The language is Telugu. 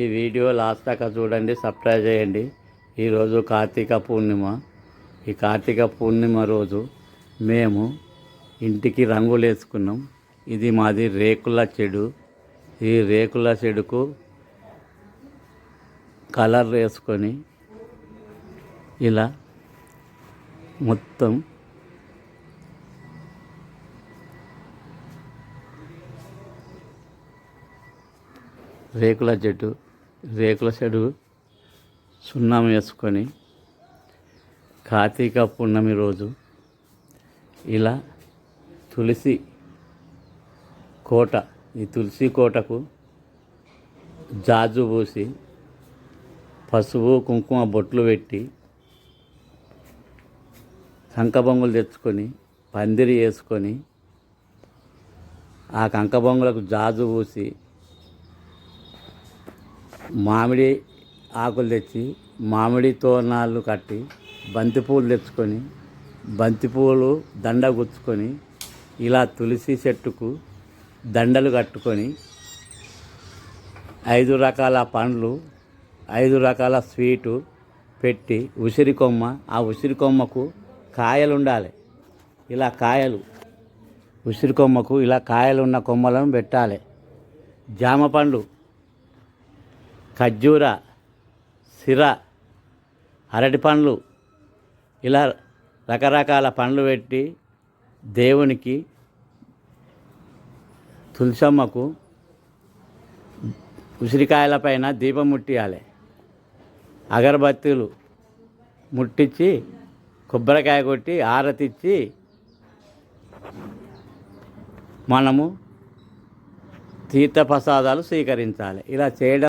ఈ వీడియో లాస్ట్ దాకా చూడండి సబ్స్క్రైబ్ చేయండి. ఈరోజు కార్తీక పూర్ణిమ. ఈ కార్తీక పూర్ణిమ రోజు మేము ఇంటికి రంగులు వేసుకున్నాం. ఇది మాది రేకుల చెడు. ఈ రేకుల చెడుకు కలర్ వేసుకొని ఇలా మొత్తం రేకుల చెట్టు రేకుల చెడు సున్నం వేసుకొని కార్తీక పూర్ణమి రోజు ఇలా తులసి కోట ఈ తులసి కోటకు జాజు పూసి పసుపు కుంకుమ బొట్లు పెట్టి కంకబొంగులు తెచ్చుకొని పందిరి వేసుకొని ఆ కంకబొంగులకు జాజు పూసి మామిడి ఆకులు తెచ్చి మామిడి తోరణాలు కట్టి బంతిపూలు తెచ్చుకొని బంతిపూలు దండ గుచ్చుకొని ఇలా తులసి చెట్టుకు దండలు కట్టుకొని ఐదు రకాల పండ్లు ఐదు రకాల స్వీటు పెట్టి ఉసిరి కొమ్మ ఆ ఉసిరి కొమ్మకు కాయలు ఉండాలి. ఇలా కాయలు ఉసిరి కొమ్మకు ఇలా కాయలు ఉన్న కొమ్మలను పెట్టాలి. జామ పండ్లు ఖర్జూర సిర అరటి పండ్లు ఇలా రకరకాల పండ్లు పెట్టి దేవునికి తులసమ్మకు ఉసిరికాయల పైన దీపం ముట్టియాలి. అగరబత్తీలు ముట్టించి కొబ్బరికాయ కొట్టి ఆరతిచ్చి మనము తీర్థ ప్రసాదాలు స్వీకరించాలి. ఇలా చేయడం